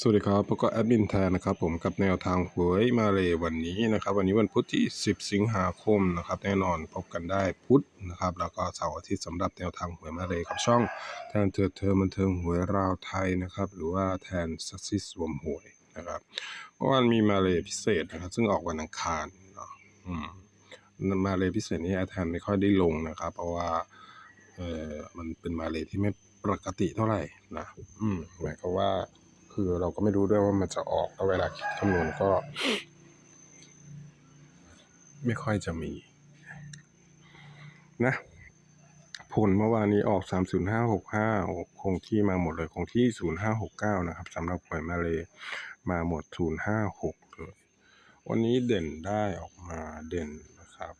สวัสดีครับพบกับแอดมินแทนนะครับผมกับแนวทางหวยมาเลยวันนี้นะครับ วันนี้วันพุธที่ 10 สิงหาคมนะครับ แน่นอนพบกันได้พุธนะครับ แล้วก็เสาร์อาทิตย์สำหรับแนวทางหวยมาเลยกับช่องแทนเธอเธอมันเทิงหวยราวไทยนะครับ หรือว่าแทนซักซิสรวมหวยนะครับเมื่อวานมีมาเลยพิเศษนะครับ ซึ่งออกวันอังคารเนาะอืมมาเลยพิเศษนี้แอดแทนไม่ค่อยได้ลงนะครับ เพราะว่าเออมันเป็นมาเลยที่ไม่ปกติเท่าไหร่นะ อืมหมายความว่า คือเราก็ไม่รู้ด้วยว่ามันจะออกแล้วเวลาคิดคำนวณก็ ไม่ค่อยจะมี นะ ผลเมื่อวานนี้ออก 30565 คงที่มาหมดเลยคงที่ 0569 นะครับสำหรับหวยมาเลยมาหมด 056 เลย วันนี้เด่นได้ออกมาเด่นนะครับ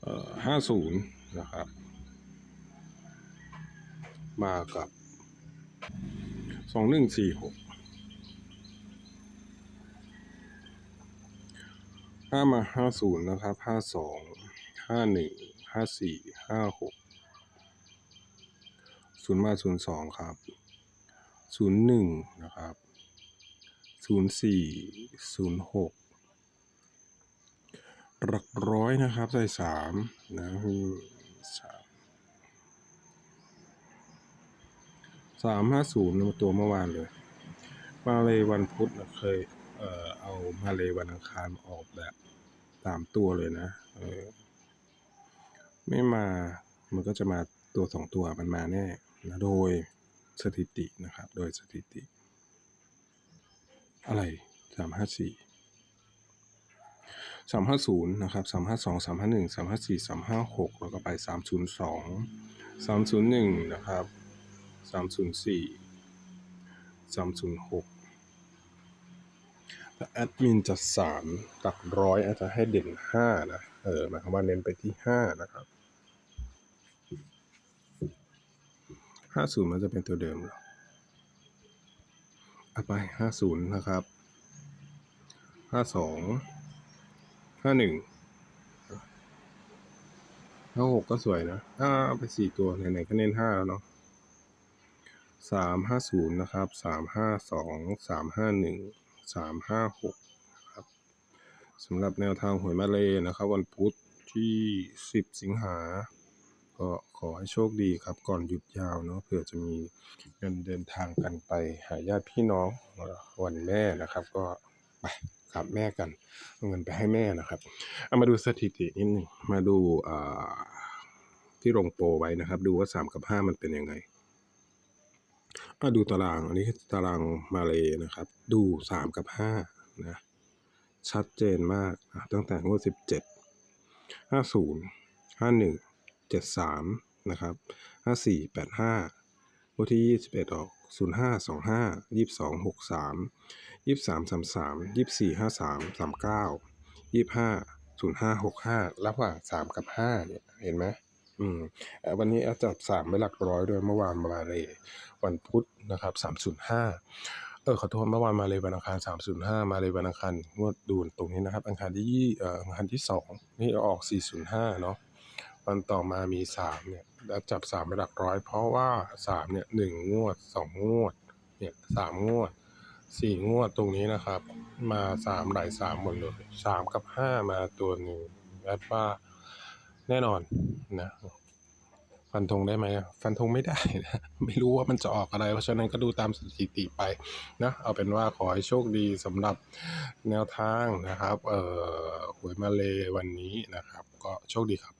เอ่อ50 นะครับ มากับ สองหนึ่งสี่หกห้ามาห้าศูนย์นะครับห้าสองห้าหนึ่งห้าสี่ห้าหกศูนย์มาศูนย์สองครับศูนย์หนึ่งนะครับศูนย์สี่ศูนย์หกหลักร้อยนะครับใส่สามนะสาม สามห้าศูนย์ตัวเมื่อวานเลย มาเลยวันพุธเคยเอ่อเอามาเลยวันอังคารมาออกแบบตามตัวเลยนะเออไม่มามันก็จะมาตัวสองตัวมันมาแน่นะโดยสถิตินะครับ โดยสถิติ อะไรสามห้าสี่สามห้าศูนย์นะครับสามห้าสองสามห้าหนึ่งสามห้าสี่สามห้าหกแล้วก็ไปสามศูนย์สองสามศูนย์หนึ่งนะครับ สามศูนย์สี่สามศูนย์หกถ้าแอดมินจะสามหลักร้อยอาจจะให้เด่นห้านะ เออหมายความว่าเน้นไปที่ห้านะครับห้าศูนย์มันจะเป็นตัวเดิมหรอเอาไปห้าศูนย์นะครับห้าสองห้าหนึ่งห้าหกก็สวยนะ อ่าเอาไปสี่ตัว ไหนๆก็เน้นห้าแล้วเนาะ สามห้าศูนย์นะครับสามห้าสองสามห้าหนึ่งสามห้าหกครับสำหรับแนวทางหวยมาเลยนะครับ วันพุธที่สิบสิงหา ก็ขอให้โชคดีครับ ก่อนหยุดยาวเนาะเผื่อจะมีเงินเดินทางกันไปหาญาติพี่น้องวันแม่นะครับ ก็ไปกับแม่กันเอาเงินไปให้แม่นะครับเอามาดูสถิตินิดหนึงมาดูที่ลงโปรไว้นะครับ ดูว่าสามกับห้ามันเป็นยังไง มาดูตารางอันนี้ตารางมาเลยนะครับ ดูสามกับห้านะชัดเจนมากตั้งแต่งวดสิบเจ็ดห้าศูนย์ห้าหนึ่งเจ็ดสามนะครับห้าสี่แปดห้างวดที่ยี่สิบเอ็ดออกศูนย์ห้าสองห้ายี่สิบสองหกสามยี่สามสามสามยี่สี่ห้าสามสามเก้ายี่ห้าศูนย์ห้าหกห้าระหว่างสามกับห้าเนี่ย เห็นไหม อืมวันนี้อาจับสามไว้หลักร้อยด้วยเมื่อวานมาเลยวันพุธนะครับสามศูนย์ห้าเออขอโทษเมื่อวานมาเลยวันอังคารสามศูนย์ห้ามาเลยวันอังคารงวดดูนตรงนี้นะครับ อังคารที่ยี่เอ่ออังคารที่สองนี่ออกสี่ศูนย์ห้าเนาะวันต่อมามีสามเนี่ยจับสามไปหลักร้อย เพราะว่าสามเนี่ยหนึ่งงวดสองงวด เนี่ยสามงวดสี่งวดตรงนี้นะครับ มาสามหลายสามหมดเลยสามกับห้ามาตัวหนึ่งแอดว่า แน่นอนนะฟันธงได้ไหมฟันธงไม่ได้นะไม่รู้ว่ามันจะออกอะไร เพราะฉะนั้นก็ดูตามสถิติไปนะเอาเป็นว่าขอให้โชคดีสำหรับแนวทางนะครับ เอ่อหวยมาเลยวันนี้นะครับ ก็โชคดีครับ